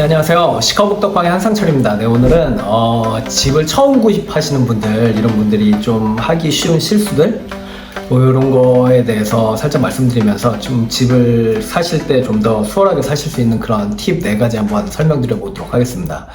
네, 안녕하세요. 시카복덕방의 한상철입니다. 네, 오늘은 어, 집을 처음 구입하시는 분들, 이런 분들이 좀 하기 쉬운 실수들, 뭐 이런 거에 대해서 살짝 말씀드리면서 좀 집을 사실 때 좀 더 수월하게 사실 수 있는 그런 팁 네 가지 한번 설명드려 보도록 하겠습니다.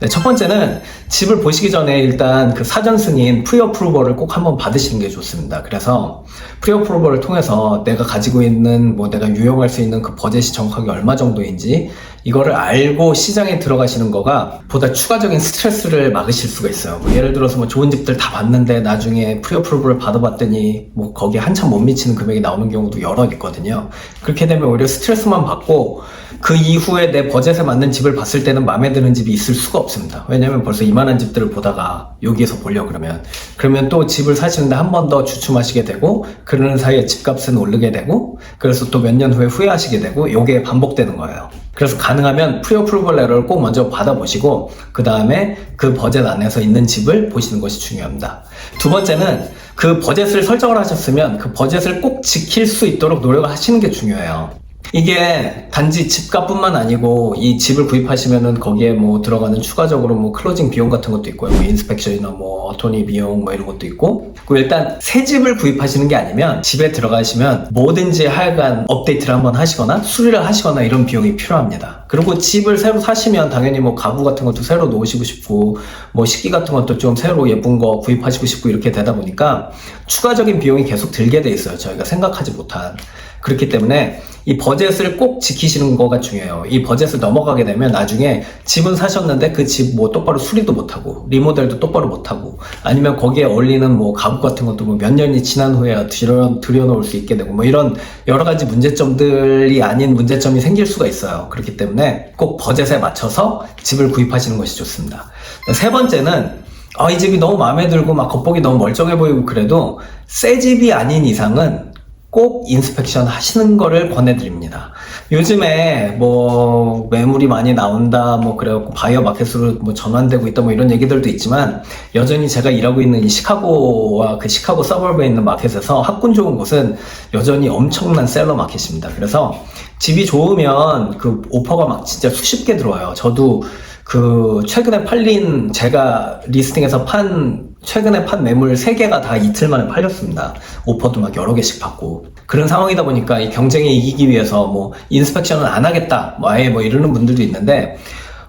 네, 첫 번째는 집을 보시기 전에 일단 그 사전 승인 프리 어프로벌을 꼭 한번 받으시는 게 좋습니다. 그래서 프리 어프로벌을 통해서 내가 가지고 있는 뭐 내가 유용할 수 있는 그 버젯이 정확하게 얼마 정도인지 이거를 알고 시장에 들어가시는 거가 보다 추가적인 스트레스를 막으실 수가 있어요. 뭐 예를 들어서 뭐 좋은 집들 다 봤는데 나중에 프리 어프로벌을 받아봤더니 뭐 거기에 한참 못 미치는 금액이 나오는 경우도 여러 있거든요. 그렇게 되면 오히려 스트레스만 받고 그 이후에 내 버젯에 맞는 집을 봤을 때는 마음에 드는 집이 있을 수가 없습니다. 왜냐면 벌써 이만한 집들을 보다가 여기에서 보려고 그러면 그러면 또 집을 사시는데 한 번 더 주춤하시게 되고 그러는 사이에 집값은 오르게 되고 그래서 또 몇 년 후에 후회하시게 되고 요게 반복되는 거예요. 그래서 가능하면 프리어프로벌 레터를 꼭 먼저 받아보시고 그 다음에 그 버젯 안에서 있는 집을 보시는 것이 중요합니다. 두 번째는 그 버젯을 설정을 하셨으면 그 버젯을 꼭 지킬 수 있도록 노력을 하시는 게 중요해요. 이게 단지 집값뿐만 아니고 이 집을 구입하시면은 거기에 뭐 들어가는 추가적으로 뭐 클로징 비용 같은 것도 있고요. 뭐 인스펙션이나 뭐 어토니 비용 뭐 이런 것도 있고. 그리고 일단 새 집을 구입하시는 게 아니면 집에 들어가시면 뭐든지 하여간 업데이트를 한번 하시거나 수리를 하시거나 이런 비용이 필요합니다. 그리고 집을 새로 사시면 당연히 뭐 가구 같은 것도 새로 놓으시고 싶고 뭐 식기 같은 것도 좀 새로 예쁜 거 구입하시고 싶고 이렇게 되다 보니까 추가적인 비용이 계속 들게 돼 있어요. 저희가 생각하지 못한. 그렇기 때문에 이 버젯을 꼭 지키시는 거가 중요해요. 이 버젯을 넘어가게 되면 나중에 집은 사셨는데 그 집 뭐 똑바로 수리도 못하고 리모델도 똑바로 못하고 아니면 거기에 어울리는 뭐 가구 같은 것도 뭐 몇 년이 지난 후에 들여, 들여놓을 수 있게 되고 뭐 이런 여러 가지 문제점들이 아닌 문제점이 생길 수가 있어요. 그렇기 때문에 꼭 버젯에 맞춰서 집을 구입하시는 것이 좋습니다. 세 번째는 아, 이 집이 너무 마음에 들고 막 겉보기 너무 멀쩡해 보이고 그래도 새 집이 아닌 이상은 꼭 인스펙션 하시는 거를 권해드립니다. 요즘에 뭐 매물이 많이 나온다 뭐 그래갖고 바이어 마켓으로 뭐 전환되고 있다 뭐 이런 얘기들도 있지만 여전히 제가 일하고 있는 이 시카고와 그 시카고 서버브에 있는 마켓에서 학군 좋은 곳은 여전히 엄청난 셀러 마켓입니다. 그래서 집이 좋으면 그 오퍼가 막 진짜 수십 개 들어와요. 저도 그 최근에 팔린 제가 리스팅에서 판 최근에 판 매물 3개가 다 이틀 만에 팔렸습니다. 오퍼도 막 여러 개씩 받고. 그런 상황이다 보니까 이 경쟁에 이기기 위해서 뭐 인스펙션은 안 하겠다. 뭐 아예 뭐 이러는 분들도 있는데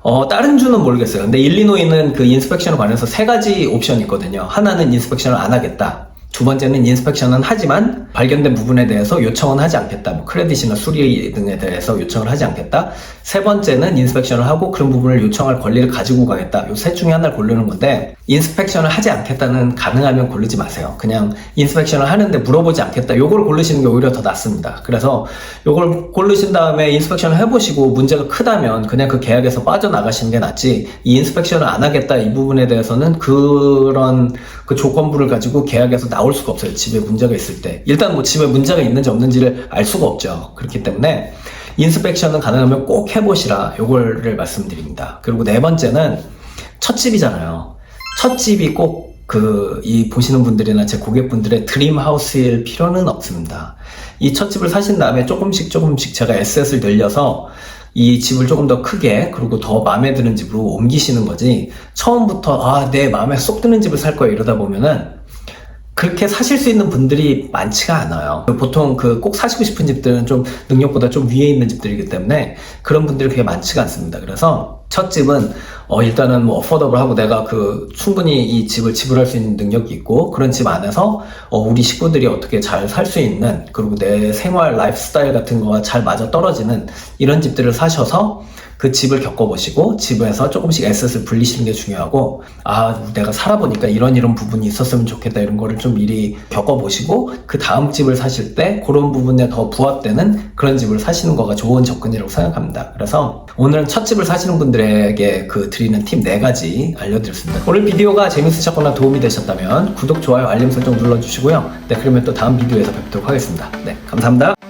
어, 다른 주는 모르겠어요. 근데 일리노이는 그 인스펙션에 관해서 세 가지 옵션이 있거든요. 하나는 인스펙션을 안 하겠다. 두 번째는 인스펙션은 하지만 발견된 부분에 대해서 요청은 하지 않겠다. 뭐 크레딧이나 수리 등에 대해서 요청을 하지 않겠다. 세 번째는 인스펙션을 하고 그런 부분을 요청할 권리를 가지고 가겠다. 요 셋 중에 하나를 고르는 건데 인스펙션을 하지 않겠다는 가능하면 고르지 마세요. 그냥 인스펙션을 하는데 물어보지 않겠다. 요걸 고르시는 게 오히려 더 낫습니다. 그래서 요걸 고르신 다음에 인스펙션을 해보시고 문제가 크다면 그냥 그 계약에서 빠져나가시는 게 낫지 이 인스펙션을 안 하겠다 이 부분에 대해서는 그런 그 조건부를 가지고 계약에서 나올 수가 없어요. 집에 문제가 있을 때. 일단 뭐 집에 문제가 있는지 없는지를 알 수가 없죠. 그렇기 때문에 인스펙션은 가능하면 꼭 해보시라 요거를 말씀드립니다. 그리고 네 번째는 첫 집이잖아요. 첫 집이 꼭 그 이 보시는 분들이나 제 고객분들의 드림 하우스일 필요는 없습니다. 이 첫 집을 사신 다음에 조금씩 조금씩 제가 에셋을 늘려서 이 집을 조금 더 크게 그리고 더 마음에 드는 집으로 옮기시는 거지 처음부터 아 내 마음에 쏙 드는 집을 살 거야 이러다 보면은 그렇게 사실 수 있는 분들이 많지가 않아요. 보통 그 꼭 사시고 싶은 집들은 좀 능력보다 좀 위에 있는 집들이기 때문에 그런 분들이 그렇게 많지가 않습니다. 그래서 첫 집은 어 일단은 뭐 어퍼더블하고 내가 그 충분히 이 집을 지불할 수 있는 능력이 있고 그런 집 안에서 어 우리 식구들이 어떻게 잘 살 수 있는 그리고 내 생활 라이프 스타일 같은 거와 잘 맞아 떨어지는 이런 집들을 사셔서 그 집을 겪어보시고 집에서 조금씩 에셋을 불리시는 게 중요하고 아 내가 살아보니까 이런 이런 부분이 있었으면 좋겠다 이런 거를 좀 미리 겪어보시고 그 다음 집을 사실 때 그런 부분에 더 부합되는 그런 집을 사시는 거가 좋은 접근이라고 생각합니다. 그래서 오늘은 첫 집을 사시는 분들에게 그 드리는 팁 4가지 알려드렸습니다. 오늘 비디오가 재밌으셨거나 도움이 되셨다면 구독, 좋아요, 알림 설정 눌러주시고요. 네 그러면 또 다음 비디오에서 뵙도록 하겠습니다. 네 감사합니다